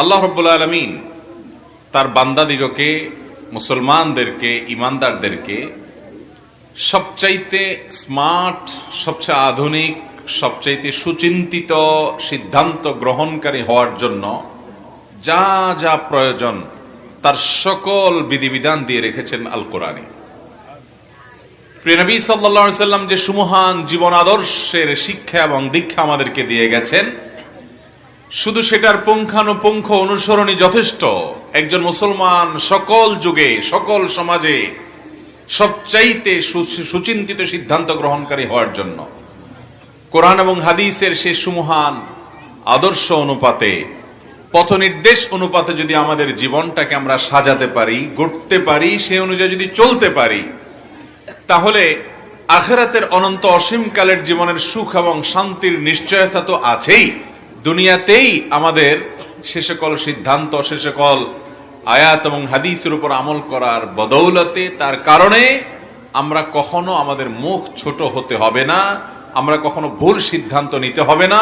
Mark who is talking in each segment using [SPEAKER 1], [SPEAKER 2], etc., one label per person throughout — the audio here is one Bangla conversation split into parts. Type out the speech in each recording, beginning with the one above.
[SPEAKER 1] আল্লাহ রব্বুল আলমিন তার বান্দাদিগকে, মুসলমানদেরকে ইমানদারদেরকে সবচাইতে স্মার্ট, সবচেয়ে আধুনিক, সবচাইতে সুচিন্তিত সিদ্ধান্ত গ্রহণকারী হওয়ার জন্য যা যা প্রয়োজন তার সকল বিধিবিধান দিয়ে রেখেছেন আল কোরআনে প্রিয়নবী সাল্লা সাল্লাম যে সুমহান জীবন আদর্শের শিক্ষা এবং দীক্ষা আমাদেরকে দিয়ে গেছেন শুধু সেটার পুঙ্খানুপুঙ্খ অনুসরণই যথেষ্ট। একজন মুসলমান সকল যুগে, সকল সমাজে সবচাইতে সুচিন্তিত সিদ্ধান্ত গ্রহণকারী হওয়ার জন্য। কোরআন এবং হাদিসের সে সুমহান আদর্শ অনুপাতে পথ নির্দেশ অনুপাতে যদি আমাদের জীবনটাকে আমরা সাজাতে পারি, গড়তে পারি, সে অনুযায়ী যদি চলতে পারি, তাহলে আখেরাতের অনন্ত অসীমকালের জীবনের সুখ এবং শান্তির নিশ্চয়তা তো আছেই। দুনিয়াতেই আমাদের সে সকল সিদ্ধান্ত সে সকল আয়াত এবং হাদিসের উপর আমল করার বদৌলতে, তার কারণে আমরা কখনো আমাদের মুখ ছোট হতে হবে না, আমরা কখনো ভুল সিদ্ধান্ত নিতে হবে না,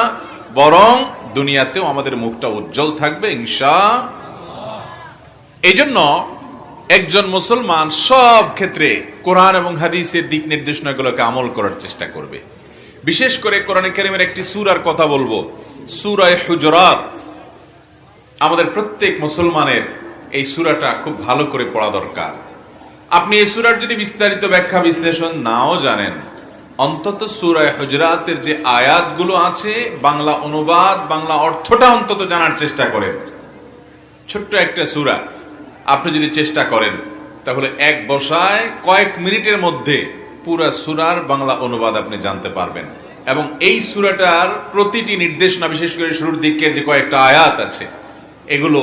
[SPEAKER 1] বরং দুনিয়াতেও আমাদের মুখটা উজ্জ্বল থাকবে ইনশা এই জন্য একজন মুসলমান সব ক্ষেত্রে কোরআন এবং হাদিসের দিক নির্দেশনাগুলোকে আমল করার চেষ্টা করবে। বিশেষ করে কোরআন কারিমের একটি সুরার কথা বলব। সুরায় হুজরাত। আমাদের প্রত্যেক মুসলমানের এই সুরাটা খুব ভালো করে পড়া দরকার। আপনি এই সুরার যদি বিস্তারিত ব্যাখ্যা বিশ্লেষণ নাও জানেন, অন্তত সুরায় হুজরাতের যে আয়াতগুলো আছে, বাংলা অনুবাদ, বাংলা অর্থটা অন্তত জানার চেষ্টা করেন। ছোট্ট একটা সুরা। আপনি যদি চেষ্টা করেন, তাহলে এক বসায় কয়েক মিনিটের মধ্যে পুরা সুরার বাংলা অনুবাদ আপনি জানতে পারবেন। এবং এই সুরাটার প্রতিটি নির্দেশনা, বিশেষ করে শুরুর দিকের যে কয়েকটা আয়াত আছে, এগুলো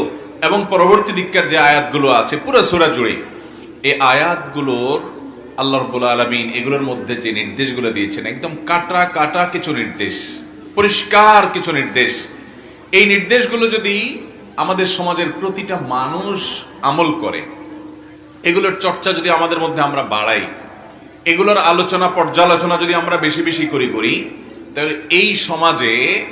[SPEAKER 1] এবং পরবর্তী দিককার যে আয়াতগুলো আছে, পুরো সুরা জুড়ে, এই আয়াতগুলোর আল্লাহ রব্বুল আলমিন এগুলোর মধ্যে যে নির্দেশগুলো দিয়েছেন, একদম কাটা কাটা কিছু নির্দেশ, পরিষ্কার কিছু নির্দেশ। এই নির্দেশগুলো যদি আমাদের সমাজের প্রতিটা মানুষ আমল করে, এগুলোর চর্চা যদি আমাদের মধ্যে আমরা বাড়াই এগুলোর আলোচনা, পর্যালোচনা যদি আমরা বেশি বেশি করি করি, তাহলে এই সমাজে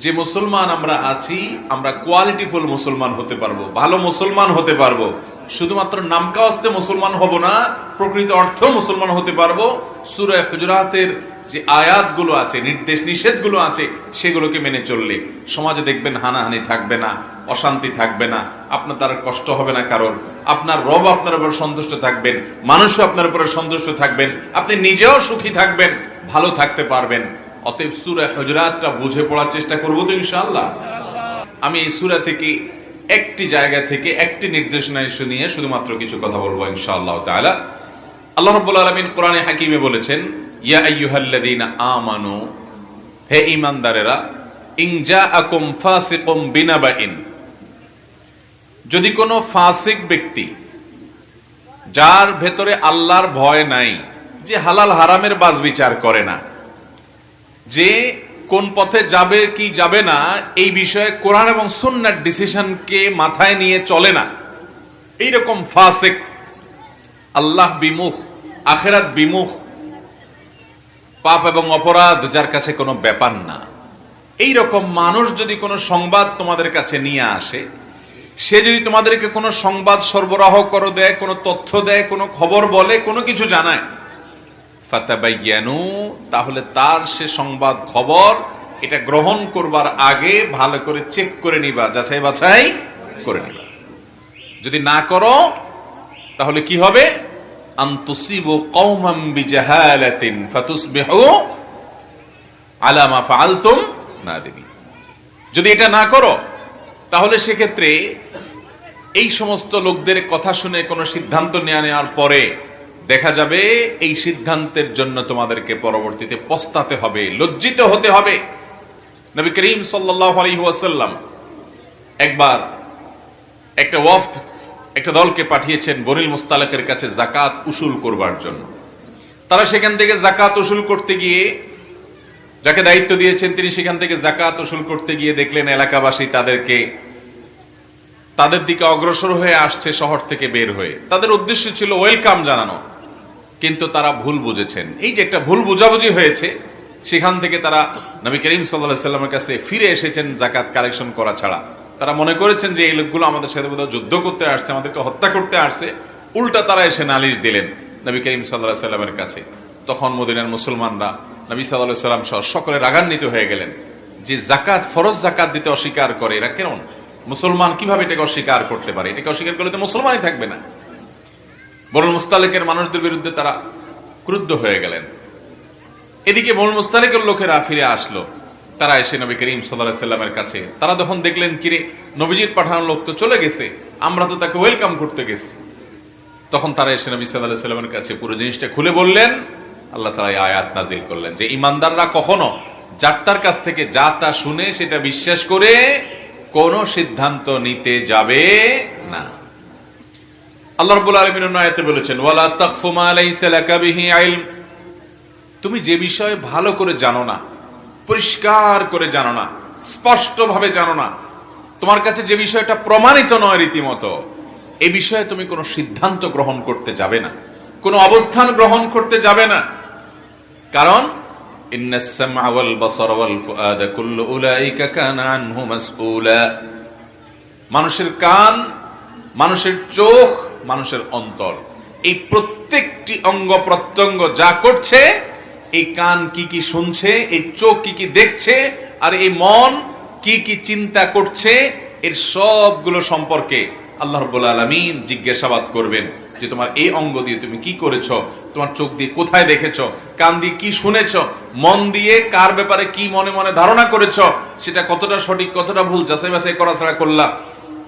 [SPEAKER 1] যে মুসলমান আমরা আছি, আমরা কোয়ালিটিফুল মুসলমান হতে পারব, ভালো মুসলমান হতে পারব। শুধুমাত্র নামকা নামকাওয়াস্তে মুসলমান হব না, প্রকৃত অর্থেও মুসলমান হতে পারব। সুরায় হুজরাতের যে আয়াতগুলো আছে, নির্দেশ নিষেধগুলো আছে, সেগুলোকে মেনে চললে সমাজে দেখবেন হানাহানি থাকবে না, অশান্তি থাকবে না, আপনার তার কষ্ট হবে না কারোর, আপনার রব আপনার উপর সন্তুষ্ট থাকবেন, মানুষও আপনার উপরে সন্তুষ্ট থাকবেন, আপনি নিজেও সুখী থাকবেন, ভালো থাকতে পারবেন। অতএব সুরা হজরাতটা বুঝে পড়ার চেষ্টা করব তো ইনশাআল্লাহ। আমি এই সুরা থেকে একটি জায়গা থেকে একটি নির্দেশনা শুনিয়ে শুধুমাত্র কিছু কথা বলব ইনশাআল্লাহ তাআলা। আল্লাহ রাব্বুল আলামিন কোরআনে হাকিমে বলেছেন ইয়া আমানু, হে ঈমানদারেরা ইন জাআকুম ফাসিকুম যদি কোনো ফাসিক ব্যক্তি যার ভেতরে আল্লাহর ভয় নাই, যে হালাল হারামের বাজ বিচার করে না, যে কোন পথে যাবে কি যাবে না, এই বিষয়ে কোরআন এবং সুন্নার ডিসিশনকে মাথায় নিয়ে চলে না। এইরকম ফাসেক, আল্লাহ বিমুখ, আখেরাত বিমুখ পাপ এবং অপরাধ, যার কাছে কোনো ব্যাপার না। এই রকম মানুষ যদি কোনো সংবাদ তোমাদের কাছে নিয়ে আসে, সে যদি তোমাদেরকে কোনো সংবাদ সরবরাহ করে দেয়, কোনো তথ্য দেয়, কোনো খবর বলে, কোনো কিছু জানায়, ফাতাবাইয়ানু, তাহলে তার সে সংবাদ খবর, এটা গ্রহণ করবার আগে ভালো করে চেক করে নিবা যাচাই বাছাই করে নিবা। যদি না করো, তাহলে কি হবে? আন্তুসিবু কওমাম বিজাহালাতিন ফাতুসবিহু আলা মা ফাআলতুম নাদিমিন যদি এটা না করো, তাহলে সেক্ষেত্রে এই সমস্ত লোকদের কথা শুনে কোনো সিদ্ধান্ত নেওয়া নেওয়ার পরে দেখা যাবে এই সিদ্ধান্তের জন্য তোমাদেরকে পরবর্তীতে পস্তাতে হবে, লজ্জিত হতে হবে। নবী করিম সাল্লাল্লাহু আলাইহি ওয়াসাল্লাম একবার একটা ওয়াফদ একটা দলকে পাঠিয়েছেন বনিল মুস্তালেকের কাছে জাকাত উসুল করবার জন্য। তারা সেখান থেকে জাকাত উসুল করতে গিয়ে যাকে দায়িত্ব দিয়েছেন তিনি সেখান থেকে জাকাত উসুল করতে গিয়ে দেখলেন এলাকাবাসী তাদেরকে, তাদের দিকে অগ্রসর হয়ে আসছে শহর থেকে বের হয়ে। তাদের উদ্দেশ্য ছিল ওয়েলকাম জানানো, কিন্তু তারা ভুল বুঝেছেন। এই যে একটা ভুল বোঝাবুঝি হয়েছে, সেখান থেকে তারা নবী করিম সাল্লাহ সাল্লামের কাছে ফিরে এসেছেন জাকাত কালেকশন করা ছাড়া। তারা মনে করেছেন যে এই লোকগুলো আমাদের সাথে বোধহয় যুদ্ধ করতে আসছে, আমাদেরকে হত্যা করতে আসছে। উল্টা তারা এসে নালিশ দিলেন নবী করিম সাল্লাহ সাল্লামের কাছে। তখন মদিনার মুসলমানরা নবী সাল্লাহ সাল্লাম সহ সকলে রাগান্বিত হয়ে গেলেন যে জাকাত ফরজ জাকাত দিতে অস্বীকার করে। এরা কেমন? মুসলমান কীভাবে এটাকে অস্বীকার করতে পারে? এটাকে অস্বীকার করলে তো মুসলমানই থাকবে না। বরুল মুস্তালেকের মানুষদের বিরুদ্ধে তারা ক্রুদ্ধ হয়ে গেলেন। এদিকে বরুল মুস্তালেকের লোকেরা ফিরে আসলো। তারা এসে নবী করিম সাল্লাহ সাল্লামের কাছে, তারা যখন দেখলেন, কিরে, নবীজির পাঠানো লোক তো চলে গেছে, আমরা তো তাকে ওয়েলকাম করতে গেছি। তখন তারা এসে নবী সাল্লাহ সাল্লামের কাছে পুরো জিনিসটা খুলে বললেন, আল্লাহ তালা আয়াত নাজিল করলেন যে ইমানদাররা কখনো যার কাছ থেকে যা তা শুনে সেটা বিশ্বাস করে কোনো সিদ্ধান্ত নিতে যাবে না। আল্লাহ রাব্বুল আলামিন আয়াতে বলেছেন, ওয়ালা তাকফু মা লাইসা লাকা বিহি ইলম। তুমি যে বিষয়ে ভালো করে জানো না পরিষ্কার করে জানো না, স্পষ্টভাবে জানো না। তোমার কাছে যে বিষয়টা প্রমাণিত নয় রীতিমতো, এ বিষয়ে তুমি কোনো সিদ্ধান্ত গ্রহণ করতে যাবে না, কোনো অবস্থান গ্রহণ করতে যাবে না। কারণ মানুষের কান, মানুষের চোখ, মানুষের অন্তর, এই প্রত্যেকটি অঙ্গ প্রত্যঙ্গ যা করছে এই কান কি কি শুনছে, এই চোখ কি কি দেখছে, আর এই মন কি কি চিন্তা করছে, এর সবগুলো সম্পর্কে আল্লাহ রব্বুল আলমিন জিজ্ঞাসাবাদ করবেন যে তোমার এই অঙ্গ দিয়ে তুমি কি করেছ, তোমার চোখ দিয়ে কোথায় দেখেছ, কান দিয়ে কি শুনেছ, মন দিয়ে কার ব্যাপারে কি মনে মনে ধারণা করেছ, সেটা কতটা সঠিক, কতটা ভুল, যাচাই বাছাই করা ছাড়া করলা,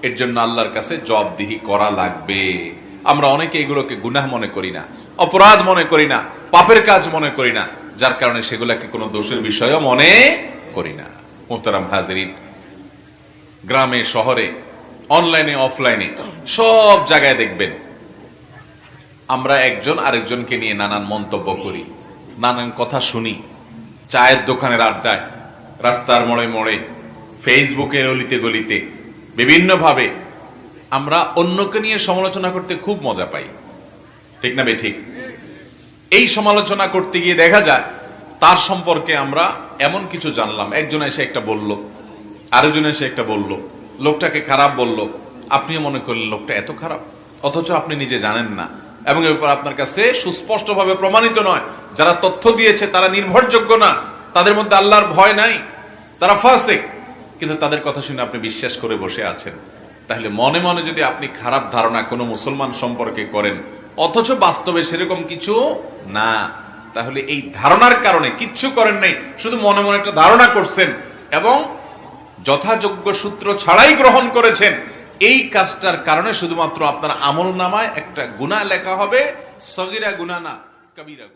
[SPEAKER 1] এর জন্য আল্লাহর কাছে জবাবদিহি করা লাগবে। আমরা অনেকে এগুলোকে গুনাহ মনে করি না, অপরাধ মনে করি না, পাপের কাজ মনে করি না যার কারণে সেগুলাকে কোনো দোষের বিষয়ও মনে করি না। মোহতারাম হাজরিন গ্রামে, শহরে অনলাইনে অফলাইনে সব জায়গায় দেখবেন, আমরা একজন আরেকজনকে নিয়ে নানান মন্তব্য করি, নানান কথা শুনি, চায়ের দোকানের আড্ডায়, রাস্তার মোড়ে মোড়ে ফেসবুকের অলিতে গলিতে, বিভিন্নভাবে আমরা অন্যকে নিয়ে সমালোচনা করতে খুব মজা পাই। ঠিক না বে ঠিক? এই সমালোচনা করতে গিয়ে দেখা যায়, তার সম্পর্কে আমরা এমন কিছু জানলাম। একজন এসে একটা বলল, আরেকজন এসে একটা বলল, লোকটাকে খারাপ বলল, আপনিও মনে করলেন লোকটা এত খারাপ, অথচ আপনি নিজে জানেন না। এবং এর উপর আপনার কাছে সুস্পষ্টভাবে প্রমাণিত নয়। যারা তথ্য দিয়েছে তারা নির্ভরযোগ্য না, তাদের মধ্যে আল্লাহর ভয় নাই, তারা ফাসেক। কিন্তু তাদের কথা শুনে আপনি বিশ্বাস করে বসে আছেন। তাহলে মনে মনে যদি আপনি খারাপ ধারণা কোনো মুসলমান সম্পর্কে করেন অথচ বাস্তবে সেরকম কিছু না। তাহলে এই ধারণার কারণে কিচ্ছু করেন নাই, শুধু মনে মনে একটা ধারণা করছেন এবং যথাযোগ্য সূত্র ছাড়াই গ্রহণ করেছেন। এই কাজটার কারণে শুধুমাত্র আপনার আমল নামায় একটা গুণা লেখা হবে, সগিরা গুণা না, কবিরা